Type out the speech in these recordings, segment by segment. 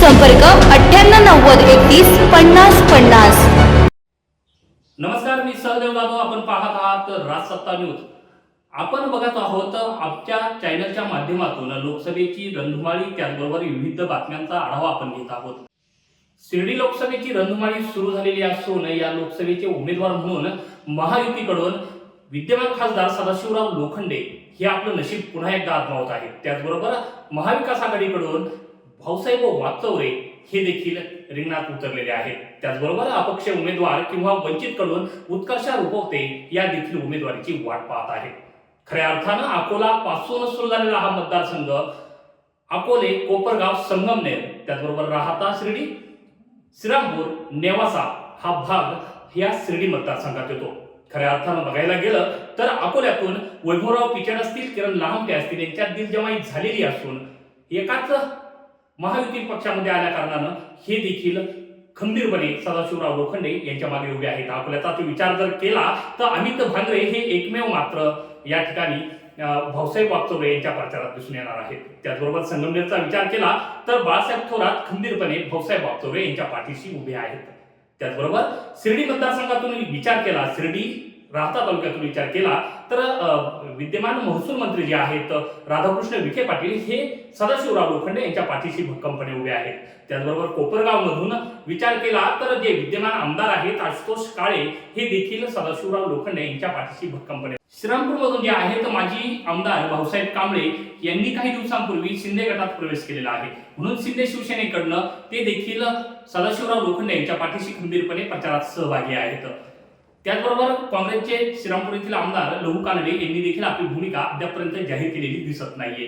संपर्क अठ्ठ्याण्णव नव्वद एकतीस पन्नास पन्नास. नमस्कार मी सहदेव जाधव. आपण पाहत आहात राजसत्ता न्यूज. आपण बघत आहोत आमच्या चॅनलच्या माध्यमातून लोकसभेची रणधुमाळी त्याचबरोबर विविध बातम्यांचा आढावा आपण घेत आहोत. शिर्डी लोकसभेची रणधुमाळी सुरू झालेली असून या लोकसभेचे उमेदवार म्हणून महायुतीकडून विद्यमान खासदार सदाशिवराव लोखंडे हे आपलं नशीब पुन्हा एकदा आजमावत आहेत. त्याचबरोबर महाविकास आघाडीकडून भाऊसाहेब वाचवरे हे देखील रिंगणात उतरलेले आहेत. त्याचबरोबर अपक्ष उमेदवार किंवा वंचितकडून उत्कर्षा रुपवते या देखील उमेदवारीची वाट पाहत आहेत. खऱ्या अर्थानं अकोला पासून सुरू झालेला हा मतदारसंघ अकोले कोपरगाव संगमनेर त्याचबरोबर राहता शिर्डी श्रीरामपूर नेवासा हा भाग या शिर्डी मतदारसंघात येतो. खऱ्या अर्थानं बघायला गेलं तर अकोल्यातून वैभवराव पिचड असतील किरण लहामटे असतील यांच्यात दिलजमाई झालेली असून एकाच महायुती पक्षामध्ये आल्या कारणानं हे देखील खंबीरपणे सदाशिवराव लोखंडे यांच्या मागे उभे आहेत. आपल्याचा तो विचार जर केला तर अमित भांगरे हे एकमेव मात्र या ठिकाणी भाऊसाहेब वागचौरे यांच्या प्रचारात दिसून येणार आहेत. त्याचबरोबर संगमनेरचा विचार केला तर बाळासाहेब थोरात खंबीरपणे भाऊसाहेब वागचौरे यांच्या पाठीशी उभे आहेत. त्याचबरोबर शिर्डी मतदारसंघातून विचार केला. शिर्डी राहता तालुक्यातून विचार केला तर विद्यमान महसूल मंत्री जे आहेत राधाकृष्ण विखे पाटील हे सदाशिवराव लोखंडे यांच्या पाठीशी भक्कमपणे उभे आहेत. त्याचबरोबर कोपरगाव मधून विचार केला तर जे विद्यमान आमदार आहेत आशुतोष काळे हे देखील सदाशिवराव लोखंडे यांच्या पाठीशी भक्कमपणे. श्रीरामपूरमधून जे आहेत माजी आमदार भाऊसाहेब कांबळे यांनी काही दिवसांपूर्वी शिंदे गटात प्रवेश केलेला आहे. म्हणून शिंदे शिवसेनेकडनं ते देखील सदाशिवराव लोखंडे यांच्या पाठीशी खंबीरपणे प्रचारात सहभागी आहेत. त्याचबरोबर काँग्रेसचे श्रीरामपूर येथील आमदार लहू कानडे यांनी देखील आपली भूमिका अद्यापर्यंत जाहीर केलेली दिसत नाहीये.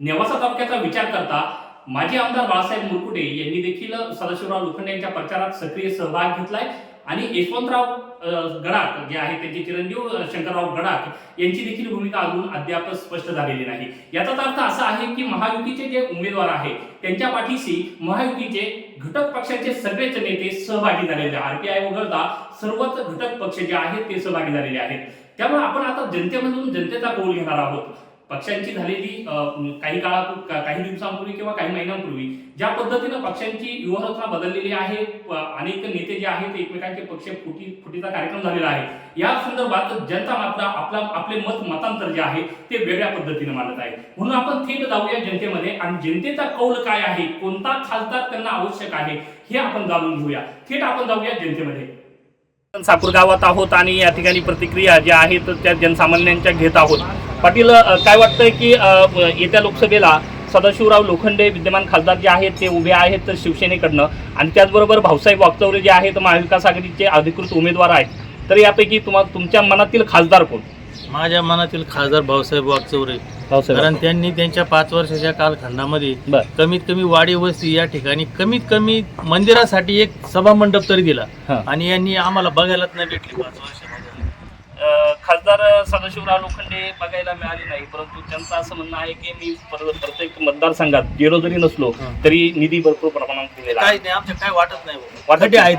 नेवासा तालुक्याचा विचार करता माजी आमदार बाळासाहेब मुरकुटे यांनी देखील सदाशिवराव लोखंडे यांच्या प्रचारात सक्रिय सहभाग घेतलाय. आणि यशवंतराव गडाख जे आहेत त्यांचे चिरंजीव शंकरराव गडाख यांची देखील भूमिका अजून अद्याप स्पष्ट झालेली नाही. याचाच अर्थ असा आहे की महायुतीचे जे उमेदवार आहेत त्यांच्या पाठीशी महायुतीचे घटक पक्षाचे सगळेच नेते सहभागी झालेले आरपीआय वगळता सर्वच घटक पक्ष जे आहेत ते सहभागी झालेले आहेत. त्यामुळे आपण आता जनतेमधून जनतेचा कौल घेणार आहोत. पक्षांची झालेली काही काळा काही दिवसांपूर्वी किंवा काही महिन्यांपूर्वी ज्या पद्धतीनं पक्षांची व्यूहरचना बदललेली आहे अनेक नेते जे आहेत एकमेकांचे पक्ष फुटी फुटीचा कार्यक्रम झालेला आहे. या संदर्भात जनता मात्र आपला आपले मत मतांतर जे आहे ते वेगळ्या पद्धतीने मानत आहे. म्हणून आपण थेट जाऊया जनतेमध्ये आणि जनतेचा कौल काय आहे कोणता खासदार त्यांना आवश्यक आहे हे आपण जाणून घेऊया. थेट आपण जाऊया जनतेमध्ये. आपण साकूर गावात आहोत आणि या ठिकाणी प्रतिक्रिया ज्या आहेत त्या जनसामान्यांच्या घेत आहोत. पाटील काय वाटतंय की येत्या लोकसभेला सदाशिवराव लोखंडे विद्यमान खासदार जे आहेत ते उभे आहेत तर शिवसेनेकडनं. आणि त्याचबरोबर भाऊसाहेब वागचौरे जे आहेत महाविकास आघाडीचे अधिकृत उमेदवार आहेत. तर यापैकी तुम्हा तुमच्या मनातील खासदार कोण? माझ्या मनातील खासदार भाऊसाहेब वागचौरे कारण त्यांनी त्यांच्या पाच वर्षाच्या कालखंडामध्ये कमीत कमी वाडी वस्ती या ठिकाणी कमीत कमी मंदिरासाठी एक सभा मंडप तरी दिला. आणि यांनी आम्हाला बघायलाच नाही भेटली पाच अ, खासदार सदाशिवराव लोखंडे बघायला मिळाले नाही परंतु त्यांचं असं म्हणणं आहे की मी पर- प्रत्येक मतदारसंघात गेलो जरी नसलो. तरी निधी भरपूर प्रमाणात दिलेला आहे काही नाही आमच्या काय वाटत नाही. वाटत. आहे.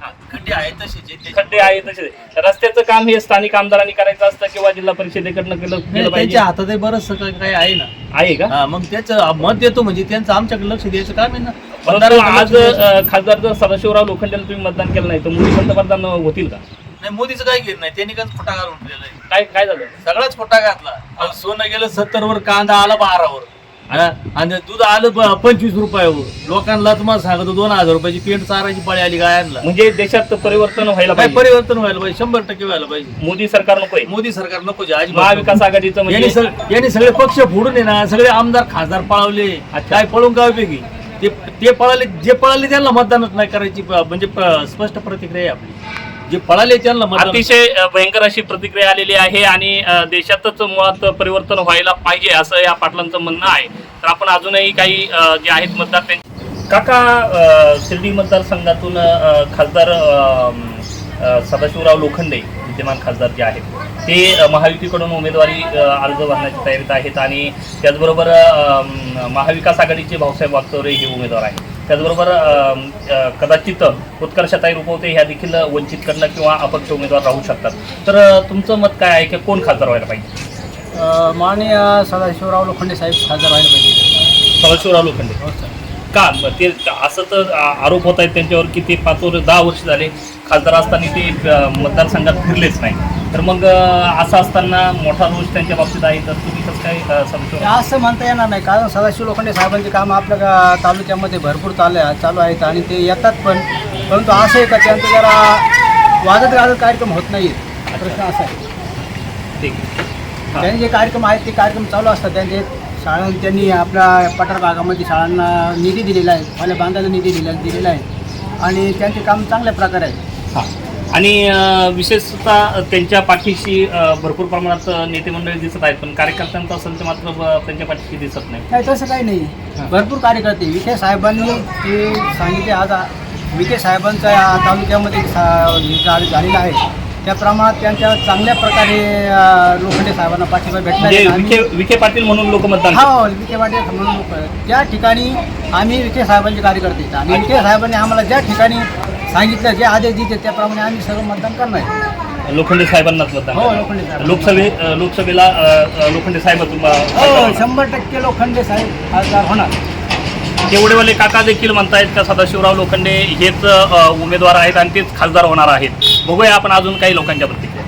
हा. खड्डे आहे. त्याची- खड्डे आहे तसे रस्त्याचं काम हे स्थानिक आमदारांनी करायचं असतं किंवा जिल्हा परिषदेकडनं केलं नाही, केलं पाहिजे त्यांच्या हातात बरंच काही आहे ना आहे का मग त्याचं मत देतो म्हणजे त्यांचं आमच्याकडे लक्ष द्यायचं काम आहे ना आज खासदार जर सदाशिवराव लोखंडेला तुम्ही मतदान केलं नाही तर मोदी पंतप्रधान होतील का नाही मोदीचं काही घेत नाही. त्यांनी कसं खोटा घालून दिलेला आहे. काय काय झालं? सगळाच खोटा घातला. अहो, सोनं गेलं सत्तर वर कांदा आला बारावर. हा, आणि दूध आलं ब- पंचवीस रुपयावर. लोकांना तुम्हाला सांगतो दोन हजार रुपयाची पेंट चारायची पळी आली गायांना. म्हणजे देशात परिवर्तन व्हायला काय पाहिजे. परिवर्तन व्हायला पाहिजे. शंभर टक्के व्हायला पाहिजे. मोदी सरकार नकोय. मोदी सरकार नको जे अजिबात महाविकास आघाडीचं नको. म्हणजे यांनी सग- यांनी सगळे पक्ष फोडून आहे ना सगळे आमदार खासदार पळवले. काय पळून काय उपयोगी? ते ते पळाले जे पळाले त्यांना मतदानच नाही करायची प- म्हणजे प- स्पष्ट प्रतिक्रिया आहे आपली. जे पळाले त्यांना अतिशय भयंकर अशी प्रतिक्रिया आलेली आहे आणि देशातच मुळात परिवर्तन व्हायला पाहिजे असं या पाटलांचं म्हणणं आहे. तर आपण अजूनही काही जे आहेत मतदार त्यांच्या काका शिर्डी मतदारसंघातून खासदार सदाशिवराव लोखंडे विद्यमान खासदार जे आहेत ते महायुतीकडून उमेदवारी अर्ज भरण्याच्या तयारीत आहेत आणि त्याचबरोबर महाविकास आघाडीचे भाऊसाहेब वागचौरे हे उमेदवार आहेत. त्याचबरोबर कदाचित उत्कर्षताई रुपवते ह्या देखील वंचितकडनं किंवा अपक्ष उमेदवार राहू शकतात. तर तुमचं मत काय आहे की कोण खासदार व्हायला पाहिजे? माननीय सदाशिवराव लोखंडे साहेब खासदार व्हायला पाहिजे. सदाशिवराव लोखंडे. हो सर. का? ते असं तर आरोप होत आहेत त्यांच्यावर की ते पाच वर दहा वर्ष झाले. खासदार असताना ते मतदारसंघात फिरलेच नाही. तर मग असं असताना मोठा रोष त्यांच्या बाबतीत आहे तर तुम्ही कसं काय समजू? असं म्हणता येणार नाही. कारण सदाशिव लोखंडे साहेबांचे काम आपल्या तालुक्यामध्ये भरपूर चालू आहे चालू आहेत आणि ते येतात पण परंतु असं आहे का त्यांचं जरा वादत गाजत कार्यक्रम होत नाही प्रश्न असा आहे. ठीक. त्यांचे जे कार्यक्रम आहेत ते कार्यक्रम चालू असतात. त्यांचे शाळां त्यांनी आपल्या पठार भागामध्ये शाळांना निधी दिलेला आहे. मला बांधायला निधी दिलेला दिलेला आहे. आणि त्यांचे काम चांगल्या प्रकारे आहे हां. आणि विशेषतः त्यांच्या पाठीशी भरपूर प्रमाणात नेते मंडळी दिसत आहेत पण कार्यकर्त्यांचा संच मात्र अ, त्यांच्या पाठीशी दिसत नाही नाही तसं काही नाही. भरपूर कार्यकर्ते विखे साहेबांनी ते सांगितले आज विखे साहेबांचा या तालुक्यामध्ये झालेलं आहे त्या प्रमाणात त्यांच्या चांगल्या प्रकारे लोखंडे साहेबांना पाठिंबा भेटला म्हणजे विखे विखे पाटील म्हणून लोक मतदान. हो विखे पाटील म्हणून लोक त्या ठिकाणी आम्ही विखे साहेबांचे कार्यकर्ते. आणि विखे साहेबांनी आम्हाला ज्या ठिकाणी सांगितलं जे आदेश दिले त्याप्रमाणे आम्ही सर्व मतदान करणार. लोखंडे साहेबांनाच मतदान हो. लोखंडे साहेब लोकसभे अ, लोकसभेला अ, अ, लोखंडे साहेब हो शंभर टक्के लोखंडे साहेब खासदार होणार. तेवढेवाले काका देखील म्हणतायत का सदाशिवराव लोखंडे हेच अ, उमेदवार आहेत आणि तेच खासदार होणार आहेत. बघूया आपण अजून काही लोकांच्या प्रतिक्रिया.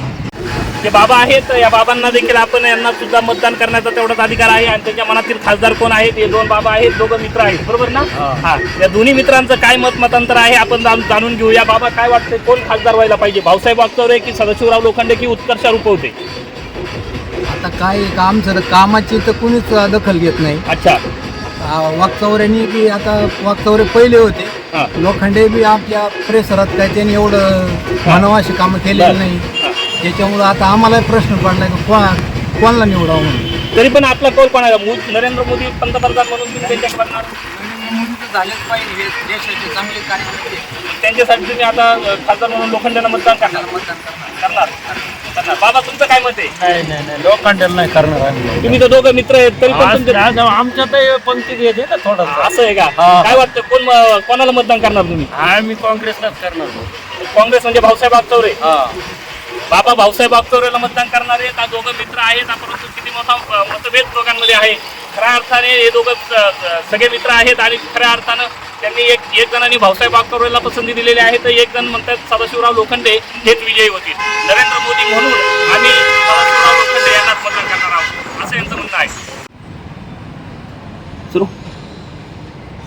ते बाबा आहेत या बाबांना देखील आपण यांना सुद्धा मतदान करण्याचा तेवढाच अधिकार आहे आणि त्यांच्या मनातील खासदार कोण आहेत हे दोन बाबा आहेत दोघं मित्र आहेत बरोबर ना? हा. या दोन्ही मित्रांचं काय मत मतांतर आहे आपण जाणून जाणून घेऊया बाबा काय वाटतंय कोण खासदार व्हायला पाहिजे? भाऊसाहेब वागचौरे की सदाशिवराव लोखंडे की उत्कर्ष रुपवते आता काय का आमचं तर कामाची तर कुणीच दखल घेत नाही. अच्छा. वाकचौऱ्यांनी बी आता वाकचौरे पहिले होते. हा. लोखंडे बी आपल्या परिसरात काय त्यांनी एवढं म्हणावं अशी कामं केलेली. नाही. त्याच्यामुळं आता आम्हाला प्रश्न पडला की कोणा कोणाला निवडावं म्हणून. तरी पण आपला कौल कोणाला? मो- नरेंद्र मोदी पंतप्रधान म्हणून तुम्ही त्यांच्याकडे करणार? झालेच पाहिजे देशाचे चांगले कार्यकर्ते. त्यांच्यासाठी तुम्ही आता अ, खासदार म्हणून मतदान करणार. करणार करणार. बाबा तुमचं काय मत आहे? नाही नाही नाही. लोखंडाला नाही करणार आम्ही. तुम्ही तर दोघं मित्र आहेत तरी पण तुमचे आज- आज आमच्यात पंक्तीत येते ना थोडंसं. असं आहे का? हा. काय वाटतं? कोण कोणाला मतदान करणार तुम्ही? आम्ही काँग्रेसलाच करणार. काँग्रेस म्हणजे भाऊसाहेब आगचौरे. हा. बाबा भाऊसाहेब आगचौरेला मतदान करणारे का दोघं मित्र आहेत. परंतु किती मोठा मतभेद दोघांमध्ये आहे. खऱ्या अर्थाने हे दोघं सगळे मित्र आहेत आणि खऱ्या अर्थानं त्यांनी एक एक जणांनी भाऊसाहेब आगचौरेला पसंती दिलेली आहे. तर एक जण म्हणतात सदाशिवराव लोखंडे हेच विजयी होतील नरेंद्र मोदी म्हणून आम्ही सदाशिवराव लोखंडे यांनाच मतदान करणार आहोत. असं यांचं म्हणणं आहे. सुरू.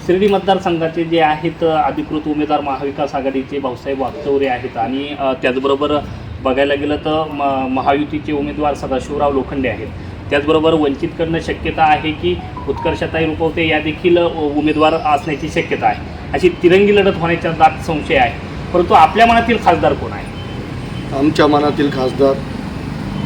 शिर्डी मतदारसंघाचे जे आहेत अधिकृत उमेदवार महाविकास आघाडीचे भाऊसाहेब वागचौरे आहेत. आणि त्याचबरोबर बघायला गेलं तर म महायुतीचे उमेदवार सदाशिवराव लोखंडे आहेत. त्याचबरोबर वंचितकडनं शक्यता आहे की उत्कर्षताई रुपवते या देखील उमेदवार असण्याची शक्यता आहे. अशी तिरंगी लढत होण्याचा दाट संशय आहे. परंतु आपल्या मनातील खासदार कोण आहे आमच्या मनातील खासदार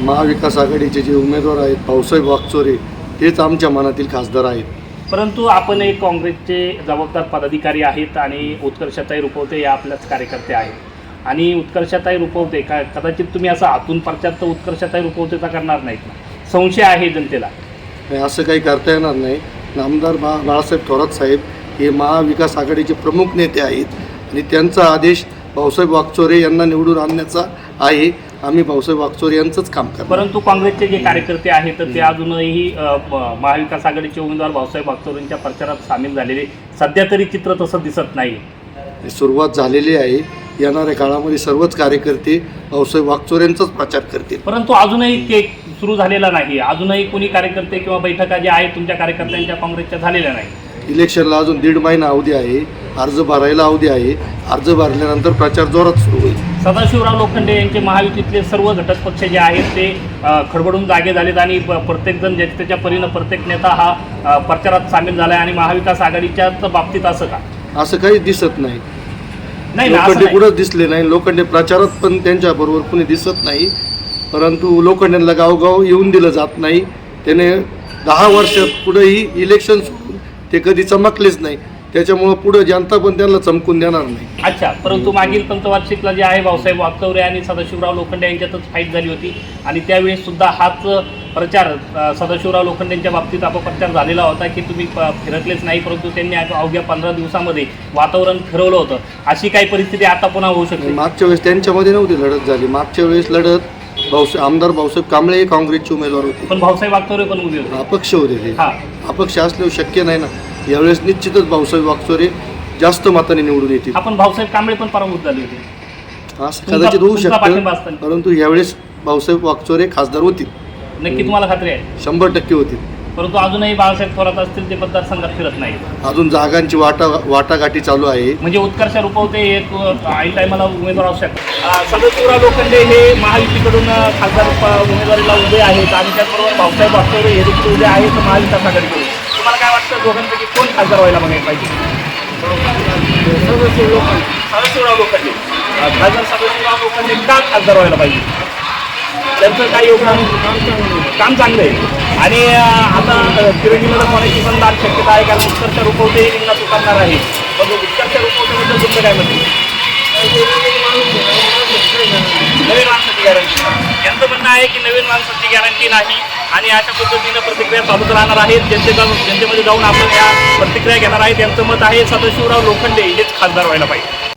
महाविकास आघाडीचे जे उमेदवार आहेत भाऊसाहेब वागचोरे तेच आमच्या मनातील खासदार आहेत. परंतु आपण एक काँग्रेसचे जबाबदार पदाधिकारी आहेत आणि उत्कर्षताई रुपवते या आपल्याच कार्यकर्ते आहेत. आणि उत्कर्षताई रुपवते. का कदाचित तुम्ही असं आतून तर उत्कर्षताई रुपवतेचा करणार नाहीत. संशय आहे जनतेला. असं काही करता येणार नाही. नामदार बा बाळासाहेब थोरात साहेब हे महाविकास आघाडीचे प्रमुख नेते आहेत. आणि त्यांचा आदेश भाऊसाहेब वागचोरे यांना निवडून आणण्याचा आहे. आम्ही भाऊसाहेब वागचोरे यांचंच काम करणार. परंतु काँग्रेसचे जे कार्यकर्ते आहेत तर ते अजूनही महाविकास आघाडीचे उमेदवार भाऊसाहेब वागचौरेंच्या प्रचारात सामील झालेले. सध्या तरी चित्र तसं दिसत नाही सुरुवात झालेली आहे. येणाऱ्या काळामध्ये सर्वच कार्यकर्ते भाऊसाहेब वागचोरेंचाच प्रचार करतील. परंतु अजूनही ते सुरू झालेला नाही. अजूनही कोणी कार्यकर्ते किंवा बैठका ज्या आहेत तुमच्या कार्यकर्त्यांच्या काँग्रेसच्या झालेल्या नाही. इलेक्शनला अजून दीड महिना अवधी आहे. अर्ज भरायला अवधी आहे. अर्ज भरल्यानंतर प्रचार जोरात सुरू होईल. सदाशिवराव लोखंडे यांचे महायुतीतले सर्व घटक पक्ष जे आहेत ते अ, खडबडून जागे झालेत आणि प- प्रत्येकजण ज्याच्या त्याच्या परीनं प्रत्येक नेता हा अ, प्रचारात सामील झाला आहे आणि महाविकास आघाडीच्याच बाबतीत असं का? असं काही दिसत नाही. नाही लोखंडे. कुठंच दिसले नाही लोखंडे प्रचारात पण त्यांच्या बरोबर कुणी दिसत नाही. परंतु लोखंड्यांना गावगाव येऊन दिलं जात नाही. त्याने दहा वर्षात कुठेही इलेक्शन ते कधी चमकलेच नाही. त्याच्यामुळं पुढं जनता पण त्यांना चमकून देणार नाही. अच्छा परंतु मागील पंचवार्षिकला जे आहे भाऊसाहेब वागचौरे आणि सदाशिवराव लोखंडे यांच्यातच फाईट झाली होती. आणि त्यावेळेस सुद्धा हाच प्रचार सदाशिवराव लोखंडेंच्या बाबतीत अपप्रचार झालेला होता की तुम्ही फिरकलेच नाही परंतु त्यांनी अव- अवघ्या पंधरा दिवसामध्ये वातावरण फिरवलं होतं. अशी काही परिस्थिती आता पुन्हा होऊ शकते? मागच्या वेळेस त्यांच्यामध्ये नव्हती लढत झाली. मागच्या वेळेस लढत भाऊसाहेब आमदार भाऊसाहेब कांबळे हे काँग्रेसचे उमेदवार होते. पण भाऊसाहेब वागचौरे पण उभे होते. अपक्ष होते ते. हा. अपक्ष असल्यावर शक्य नाही ना. यावेळेस निश्चितच भाऊसाहेब वागचोरे जास्त मताने निवडून येतील. आपण भाऊसाहेब कांबळे पण पराभूत झाले होते. असं तुमचा- कदाचित होऊ तुमचा पाठिंबा शकतं असताना. परंतु यावेळेस भाऊसाहेब वागचोरे खासदार होतील. नक्की तुम्हाला खात्री आहे? शंभर टक्के होतील. परंतु अजूनही बाळासाहेब थोरात असतील ते मतदारसंघात फिरत नाही अजून जागांची वाटा वाटाघाटी चालू आहे. म्हणजे उत्कर्ष रुपवते हे ऐन टायमाला उमेदवार असू शकतात. सदस्यराव लोखंडे हे महायुतीकडून अ, खासदार प- उमेदवारीला उभे आहेत. आणि त्याचबरोबर भाऊसाहेब वागचौरे हे देखील उभे आहेत महाविकास आघाडीकडून. तुम्हाला काय वाटतं दोघांपैकी कोण खासदार व्हायला बघायला पाहिजे? सदस्यराव लोकांनी खासदार सदस्यराव लोकांनी का खासदार व्हायला पाहिजे? त्यांचं काय योगदान? काम चांगलं आहे. आणि आता तिरंगीला कोणाची पण दाट शक्यता आहे कारण उत्तरच्या रुपवते हे रिंगणात उतरणार आहे. पण उत्तरच्या रुपवतेबद्दल तुमचं काय म्हणते नवीन माणसाची गॅरंटी यांचं म्हणणं आहे की नवीन माणसाची गॅरंटी नाही आणि अशा पद्धतीनं प्रतिक्रिया चालूच राहणार आहेत. जनतेचा जनतेमध्ये जाऊन आपण या प्रतिक्रिया घेणार आहेत यांचं मत आहे सदाशिवराव लोखंडे हेच खासदार व्हायला पाहिजे.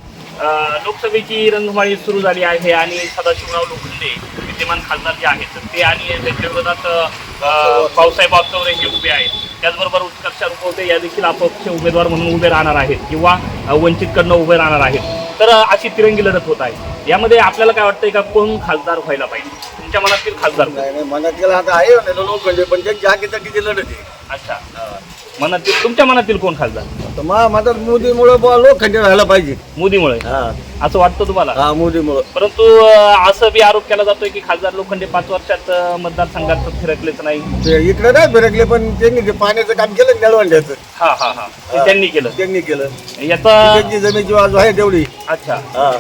लोकसभेची रणधुमाळी सुरू झाली आहे आणि सदाशिवराव लोखंडे विद्यमान खासदार जे आहेत तर ते आणि त्यांच्या विरोधात अ, भाऊसाहेब वागचौरे हे उभे आहेत. त्याचबरोबर उत्कर्ष रुपवते या देखील अपक्ष उमेदवार म्हणून उभे राहणार आहेत किंवा वंचितकडनं उभे राहणार आहेत. तर अशी तिरंगी लढत होत आहे. यामध्ये आपल्याला काय वाटतंय का कोण खासदार व्हायला पाहिजे? तुमच्या मनातील खासदार कोण? नाही नाही मनात गेला आता आहे ना पण त्यांची हाकीसाठी लढत आहे. अच्छा. मनातील तुमच्या मनातील कोण खासदार? मा माझा मोदीमुळे बुवा लोखंडे व्हायला पाहिजे. मोदीमुळे? हा. असं वाटतं तुम्हाला? हा मोदीमुळं. परंतु अ, असं बी आरोप केला जातोय की खासदार लोखंडे पाच वर्षात अ, मतदारसंघात फिरकलेच नाही. ते इकडे नाही फिरकले पण त्यांनी ते पाण्याचं काम केलं निळवंड्याचं हा हा हा. ते त्यांनी केलं. त्यांनी केलं. याचा त्यांची जमीनची बाजू आहे तेवढी. अच्छा. हा.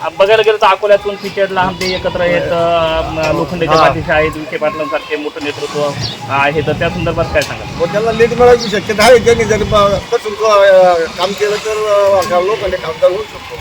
आ- बघायला गेलं तर अकोल्यातून फीचरला ते एकत्र अ, म, लोखंडेच्या. पाठीशी आहेत विखे पाटलांसारखे मोठं नेतृत्व आहे. तर त्या संदर्भात काय सांगा पण त्याला लीड मिळायची शक्यता आहे त्यांनी जर पसून काम केलं तर लोखंडे खासदार होऊ शकतो.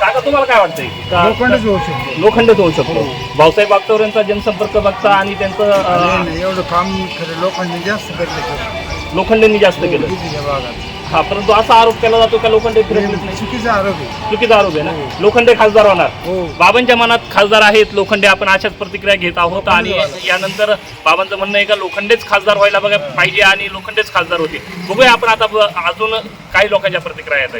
काका तुम्हाला काय वाटतंय? का- लोखंडच होऊ शकतो. लोखंडच होऊ शकतो. भाऊसाहेब वागचौर यांचा जनसंपर्क बघता आणि त्यांचं अ, एवढं काम खरं लोखंडे जास्त करते लोखंडेंनी जास्त केलं. भागात हा परंतु असा आरोप केला जातो का लोखंडे फिरकलेच नाही? चुकीचा आरोप आहे. चुकीचा आरोप आहे ना? लोखंडे खासदार होणार. हो. बाबांच्या मनात खासदार आहेत लोखंडे आपण अशाच प्रतिक्रिया घेत आहोत आणि यानंतर बाबांचं म्हणणं आहे का लोखंडेच खासदार व्हायला बघा पाहिजे आणि लोखंडेच खासदार होते बघूया आपण आता ब- अजून काही लोकांच्या प्रतिक्रिया येत आहेत.